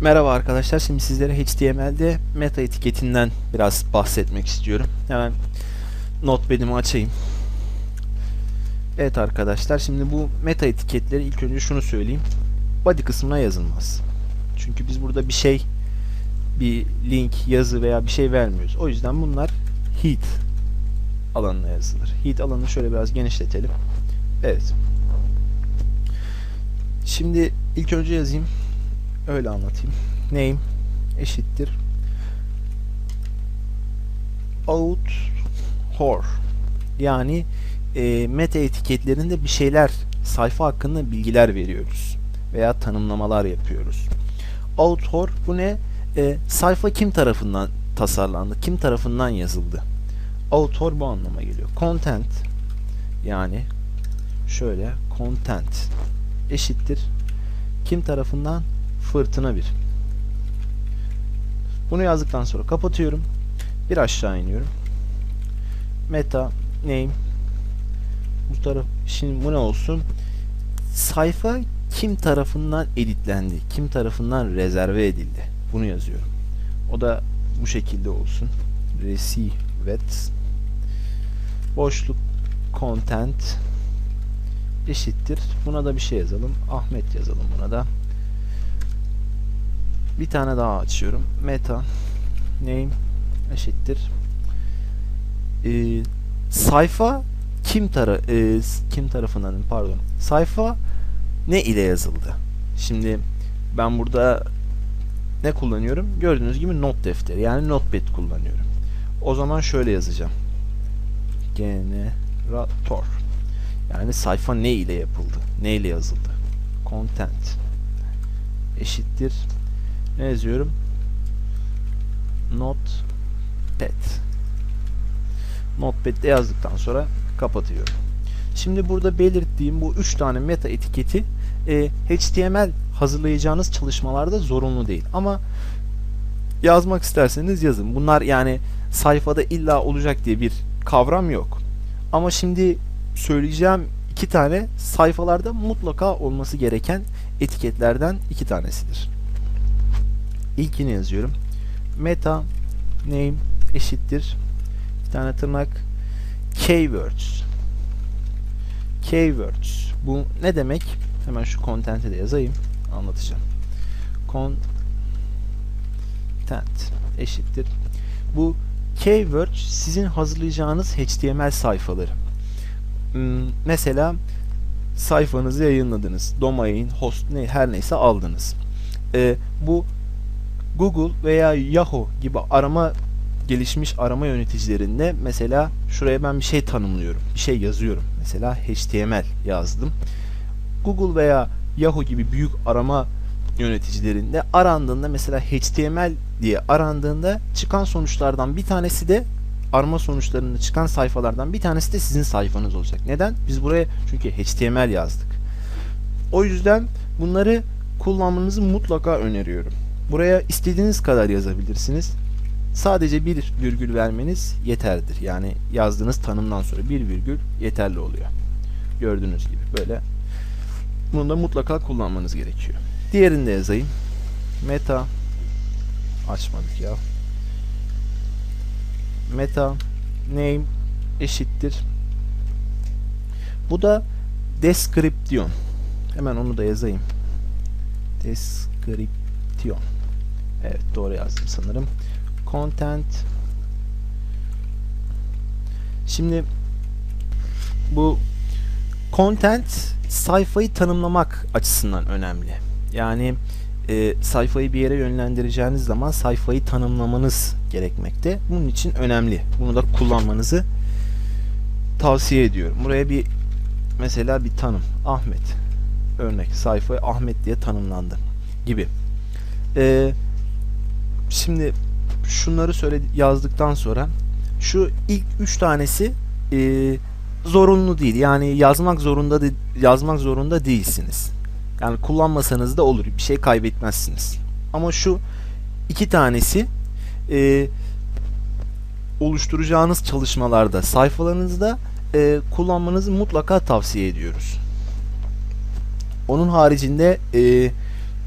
Merhaba arkadaşlar. Şimdi sizlere HTML'de meta etiketinden biraz bahsetmek istiyorum. Hemen notepad'imi açayım. Evet arkadaşlar. Şimdi bu meta etiketleri ilk önce şunu söyleyeyim. Body kısmına yazılmaz. Çünkü biz burada bir şey bir link, yazı veya bir şey vermiyoruz. O yüzden bunlar heat alanına yazılır. Heat alanını şöyle biraz genişletelim. Evet. Şimdi ilk önce yazayım. Öyle anlatayım. Name eşittir out hor yani e, meta etiketlerinde bir şeyler sayfa hakkında bilgiler veriyoruz veya tanımlamalar yapıyoruz. Author bu ne? E, sayfa kim tarafından tasarlandı? Kim tarafından yazıldı? Author bu anlama geliyor. Content yani şöyle content eşittir kim tarafından fırtına bir. Bunu yazdıktan sonra kapatıyorum. Bir aşağı iniyorum. Meta name bu taraf şimdi bu ne olsun? Sayfa kim tarafından editlendi? Kim tarafından rezerve edildi? Bunu yazıyorum. O da bu şekilde olsun. Receivet boşluk content eşittir. Buna da bir şey yazalım. Ahmet yazalım buna da. Bir tane daha açıyorum. Meta name eşittir. Ee, sayfa kim tara e, kim tarafından pardon. Sayfa ne ile yazıldı? Şimdi ben burada ne kullanıyorum? Gördüğünüz gibi not defteri yani notepad kullanıyorum. O zaman şöyle yazacağım. Generator. Yani sayfa ne ile yapıldı? Ne ile yazıldı? Content eşittir ne yazıyorum? Notepad. Notepad'de yazdıktan sonra kapatıyorum. Şimdi burada belirttiğim bu 3 tane meta etiketi e, HTML hazırlayacağınız çalışmalarda zorunlu değil. Ama yazmak isterseniz yazın. Bunlar yani sayfada illa olacak diye bir kavram yok. Ama şimdi söyleyeceğim iki tane sayfalarda mutlaka olması gereken etiketlerden iki tanesidir. İlkini yazıyorum. Meta name eşittir. Bir tane tırnak keywords. Keywords. Bu ne demek? Hemen şu content'e de yazayım. Anlatacağım. Content eşittir. Bu keywords sizin hazırlayacağınız HTML sayfaları. Hmm, Mesela sayfanızı yayınladınız. Domain, host ne her neyse aldınız. Ee, bu Google veya Yahoo gibi arama gelişmiş arama yöneticilerinde mesela şuraya ben bir şey tanımlıyorum. Bir şey yazıyorum. Mesela HTML yazdım. Google veya Yahoo gibi büyük arama yöneticilerinde arandığında mesela HTML diye arandığında çıkan sonuçlardan bir tanesi de arama sonuçlarında çıkan sayfalardan bir tanesi de sizin sayfanız olacak. Neden? Biz buraya çünkü HTML yazdık. O yüzden bunları kullanmanızı mutlaka öneriyorum. Buraya istediğiniz kadar yazabilirsiniz. Sadece bir virgül vermeniz yeterdir. Yani yazdığınız tanımdan sonra bir virgül yeterli oluyor. Gördüğünüz gibi böyle. Bunu da mutlaka kullanmanız gerekiyor. Diğerini de yazayım. Meta açmadık ya. Meta name eşittir. Bu da description. Hemen onu da yazayım. Description. Evet doğru yazdım sanırım. Content. Şimdi bu content sayfayı tanımlamak açısından önemli. Yani e, sayfayı bir yere yönlendireceğiniz zaman sayfayı tanımlamanız gerekmekte. Bunun için önemli. Bunu da kullanmanızı tavsiye ediyorum. Buraya bir mesela bir tanım. Ahmet. Örnek sayfayı Ahmet diye tanımlandı gibi. Ee, şimdi şunları söyle yazdıktan sonra şu ilk üç tanesi e, zorunlu değil. Yani yazmak zorunda de, yazmak zorunda değilsiniz. Yani kullanmasanız da olur. Bir şey kaybetmezsiniz. Ama şu iki tanesi e, oluşturacağınız çalışmalarda, sayfalarınızda e, kullanmanızı mutlaka tavsiye ediyoruz. Onun haricinde e,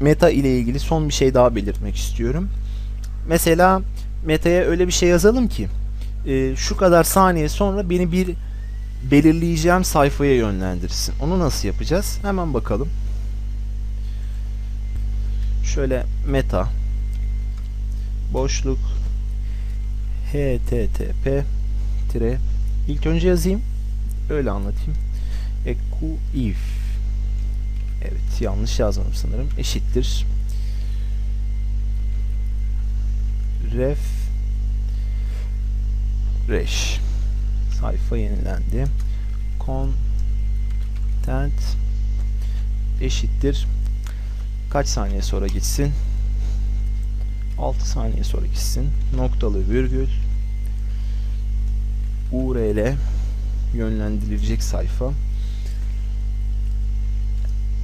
meta ile ilgili son bir şey daha belirtmek istiyorum. Mesela meta'ya öyle bir şey yazalım ki e, şu kadar saniye sonra beni bir belirleyeceğim sayfaya yönlendirsin. Onu nasıl yapacağız? Hemen bakalım. Şöyle meta boşluk http tire. İlk önce yazayım. Öyle anlatayım. Eku if. Evet yanlış yazmadım sanırım. Eşittir. Ref reş sayfa yenilendi. Content eşittir. Kaç saniye sonra gitsin? 6 saniye sonra gitsin. Noktalı virgül. URL yönlendirilecek sayfa.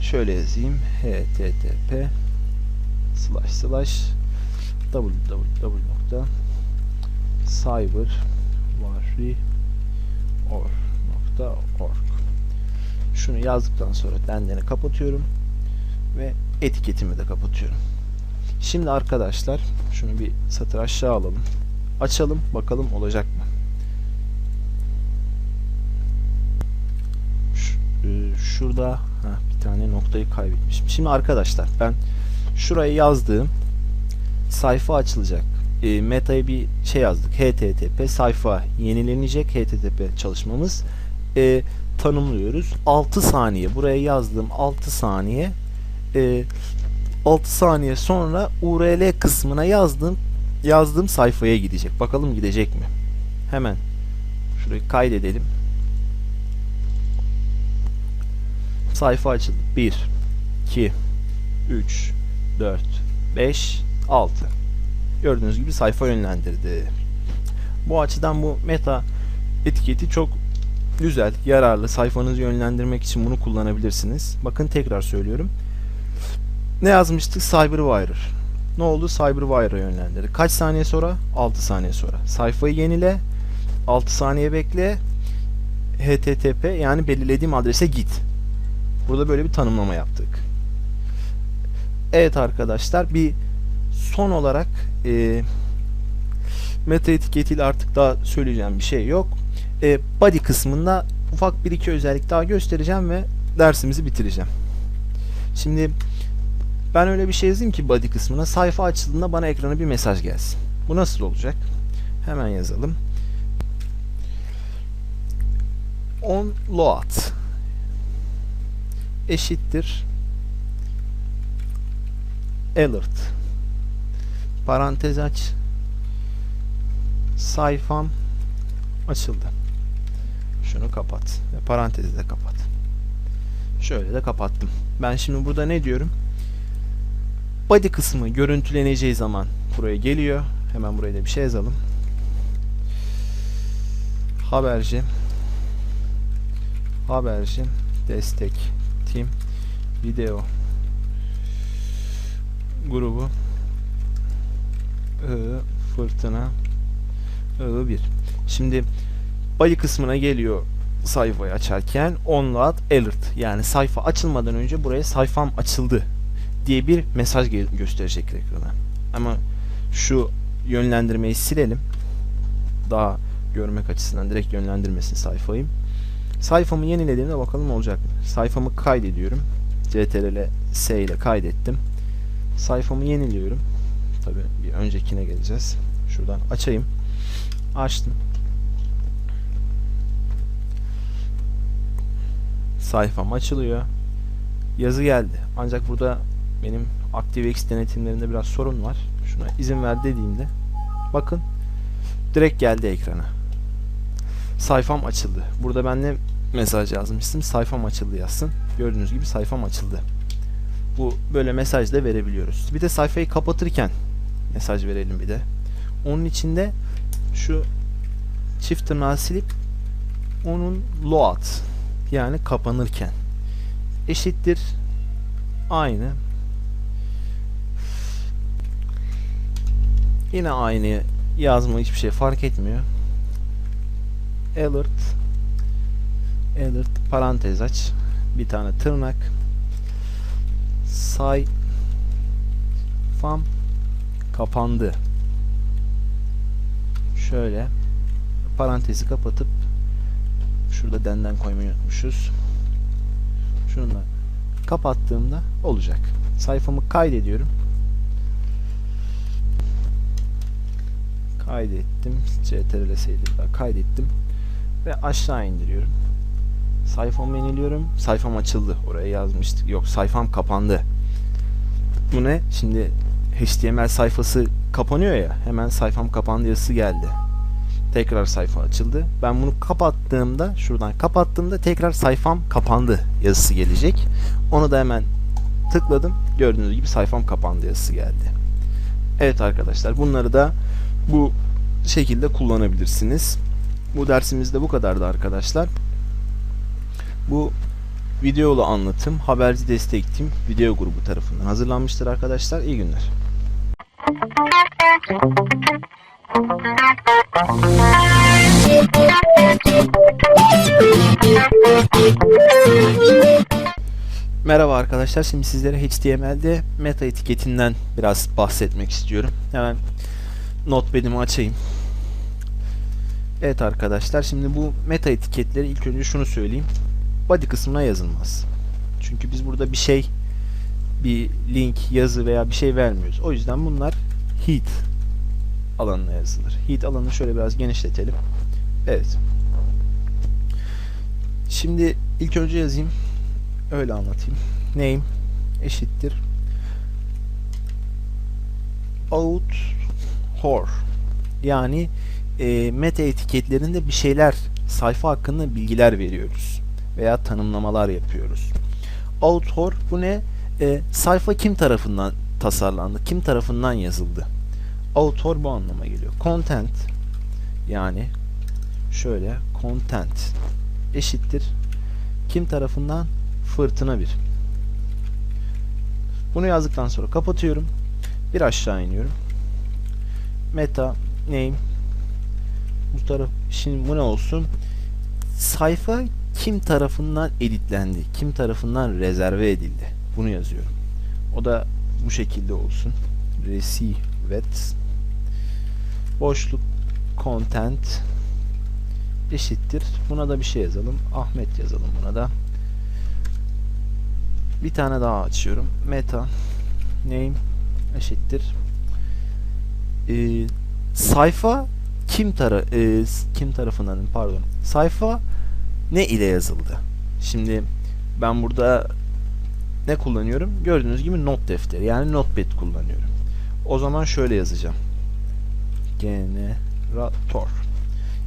Şöyle yazayım. Http slash slash www cyberwarrior.org Şunu yazdıktan sonra dendeni kapatıyorum ve etiketimi de kapatıyorum. Şimdi arkadaşlar şunu bir satır aşağı alalım. Açalım bakalım olacak mı? E, şurada heh, bir tane noktayı kaybetmişim. Şimdi arkadaşlar ben şuraya yazdığım sayfa açılacak. E, meta'ya bir şey yazdık. HTTP sayfa yenilenecek HTTP çalışmamız. E, tanımlıyoruz. 6 saniye buraya yazdığım 6 saniye e, 6 saniye sonra URL kısmına yazdığım yazdığım sayfaya gidecek. Bakalım gidecek mi? Hemen şurayı kaydedelim. Sayfa açıldı. 1 2 3 4 5 6 Gördüğünüz gibi sayfa yönlendirdi. Bu açıdan bu meta etiketi çok güzel, yararlı. Sayfanızı yönlendirmek için bunu kullanabilirsiniz. Bakın tekrar söylüyorum. Ne yazmıştık? Cyberwire. Ne oldu? Cyberwire'a yönlendirdi. Kaç saniye sonra? 6 saniye sonra. Sayfayı yenile. 6 saniye bekle. HTTP yani belirlediğim adrese git. Burada böyle bir tanımlama yaptık. Evet arkadaşlar bir son olarak e, meta etiketiyle artık daha söyleyeceğim bir şey yok. E, body kısmında ufak bir iki özellik daha göstereceğim ve dersimizi bitireceğim. Şimdi ben öyle bir şey yazayım ki body kısmına sayfa açıldığında bana ekrana bir mesaj gelsin. Bu nasıl olacak? Hemen yazalım. On load eşittir alert parantez aç sayfam açıldı. Şunu kapat ve parantezi de kapat. Şöyle de kapattım. Ben şimdi burada ne diyorum? Body kısmı görüntüleneceği zaman buraya geliyor. Hemen buraya da bir şey yazalım. Haberci Haberci Destek Team Video Grubu I Fırtına I1 Şimdi body kısmına geliyor sayfayı açarken onload alert yani sayfa açılmadan önce buraya sayfam açıldı diye bir mesaj gösterecek ekrana. Ama şu yönlendirmeyi silelim. Daha görmek açısından direkt yönlendirmesin sayfayı. Sayfamı yenilediğimde bakalım olacak mı? Sayfamı kaydediyorum. CTRL S ile kaydettim. Sayfamı yeniliyorum. Tabi bir öncekine geleceğiz. Şuradan açayım. Açtım. Sayfam açılıyor. Yazı geldi. Ancak burada benim ActiveX denetimlerinde biraz sorun var. Şuna izin ver dediğimde bakın direkt geldi ekrana. Sayfam açıldı. Burada ben ne mesaj yazmıştım? Sayfam açıldı yazsın. Gördüğünüz gibi sayfam açıldı. Bu böyle mesaj da verebiliyoruz. Bir de sayfayı kapatırken mesaj verelim bir de. Onun içinde şu çift tırnağı silip onun load yani kapanırken eşittir aynı Yine aynı yazma hiçbir şey fark etmiyor. Alert alert parantez aç. Bir tane tırnak. Say fam kapandı. Şöyle parantezi kapatıp şurada denden koymayı unutmuşuz. Şunu da kapattığımda olacak. Sayfamı kaydediyorum. Kaydettim. CTRL S'yle kaydettim. Ve aşağı indiriyorum. Sayfamı yeniliyorum. Sayfam açıldı. Oraya yazmıştık. Yok sayfam kapandı. Bu ne? Şimdi HTML sayfası kapanıyor ya. Hemen sayfam kapandı yazısı geldi. Tekrar sayfa açıldı. Ben bunu kapattığımda, şuradan kapattığımda tekrar sayfam kapandı yazısı gelecek. Onu da hemen tıkladım. Gördüğünüz gibi sayfam kapandı yazısı geldi. Evet arkadaşlar bunları da bu şekilde kullanabilirsiniz. Bu dersimizde bu kadardı arkadaşlar. Bu videolu anlatım Haberci Destek Team video grubu tarafından hazırlanmıştır arkadaşlar. İyi günler. Merhaba arkadaşlar. Şimdi sizlere HTML'de meta etiketinden biraz bahsetmek istiyorum. Hemen notepad'imi açayım. Evet arkadaşlar şimdi bu meta etiketleri ilk önce şunu söyleyeyim. Body kısmına yazılmaz. Çünkü biz burada bir şey bir link, yazı veya bir şey vermiyoruz. O yüzden bunlar heat alanına yazılır. Heat alanını şöyle biraz genişletelim. Evet. Şimdi ilk önce yazayım. Öyle anlatayım. Name eşittir out hor yani e, meta etiketlerinde bir şeyler sayfa hakkında bilgiler veriyoruz veya tanımlamalar yapıyoruz. Author bu ne? E, sayfa kim tarafından tasarlandı? Kim tarafından yazıldı? Author bu anlama geliyor. Content yani şöyle content eşittir kim tarafından? Fırtına 1. Bunu yazdıktan sonra kapatıyorum. Bir aşağı iniyorum. Meta name bu taraf şimdi bu ne olsun? Sayfa kim tarafından editlendi? Kim tarafından rezerve edildi? Bunu yazıyorum. O da bu şekilde olsun. Receivet boşluk content eşittir. Buna da bir şey yazalım. Ahmet yazalım buna da. Bir tane daha açıyorum. Meta name eşittir. Ee, sayfa kim tara e, kim tarafından pardon. Sayfa ne ile yazıldı? Şimdi ben burada ne kullanıyorum? Gördüğünüz gibi not defteri yani notepad kullanıyorum. O zaman şöyle yazacağım. Generator.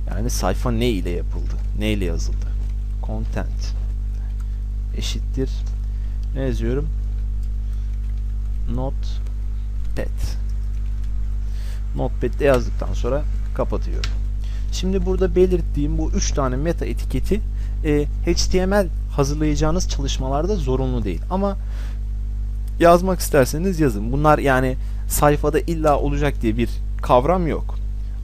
Yani sayfa ne ile yapıldı? Ne ile yazıldı? Content eşittir. Ne yazıyorum? Notepad. Notepad'de yazdıktan sonra kapatıyorum. Şimdi burada belirttiğim bu 3 tane meta etiketi e, HTML hazırlayacağınız çalışmalarda zorunlu değil. Ama yazmak isterseniz yazın. Bunlar yani sayfada illa olacak diye bir kavram yok.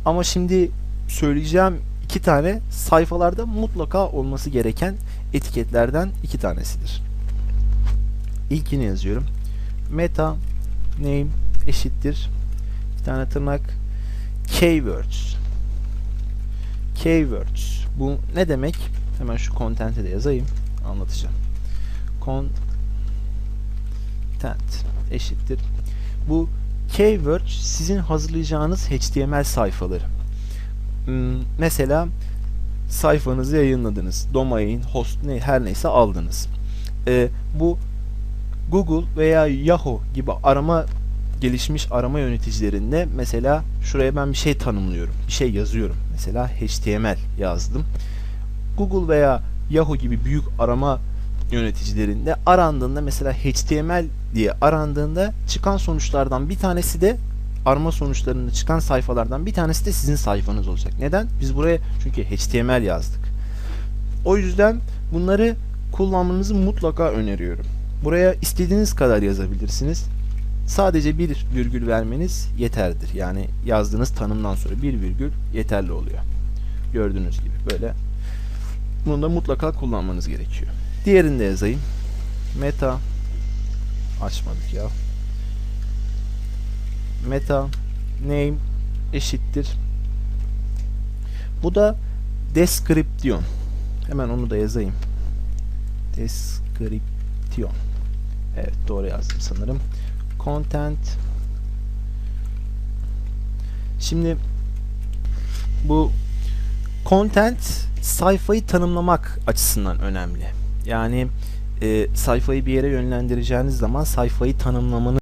Ama şimdi söyleyeceğim iki tane sayfalarda mutlaka olması gereken etiketlerden iki tanesidir. İlkini yazıyorum. Meta name eşittir. Bir tane tırnak keywords. Keywords. Bu ne demek? Hemen şu content'e de yazayım. Anlatacağım. Content eşittir. Bu keywords sizin hazırlayacağınız HTML sayfaları. Hmm, mesela sayfanızı yayınladınız. Domain, host ne her neyse aldınız. Ee, bu Google veya Yahoo gibi arama gelişmiş arama yöneticilerinde mesela şuraya ben bir şey tanımlıyorum. Bir şey yazıyorum. Mesela HTML yazdım. Google veya Yahoo gibi büyük arama yöneticilerinde arandığında mesela HTML diye arandığında çıkan sonuçlardan bir tanesi de arama sonuçlarında çıkan sayfalardan bir tanesi de sizin sayfanız olacak. Neden? Biz buraya çünkü HTML yazdık. O yüzden bunları kullanmanızı mutlaka öneriyorum. Buraya istediğiniz kadar yazabilirsiniz. sadece bir virgül vermeniz yeterlidir. Yani yazdığınız tanımdan sonra bir virgül yeterli oluyor. Gördüğünüz gibi böyle. Bunu da mutlaka kullanmanız gerekiyor. Diğerini de yazayım. Meta açmadık ya. Meta name eşittir. Bu da description. Hemen onu da yazayım. Description. Evet doğru yazdım sanırım. Content. Şimdi bu content sayfayı tanımlamak açısından önemli. Yani e, sayfayı bir yere yönlendireceğiniz zaman sayfayı tanımlamanız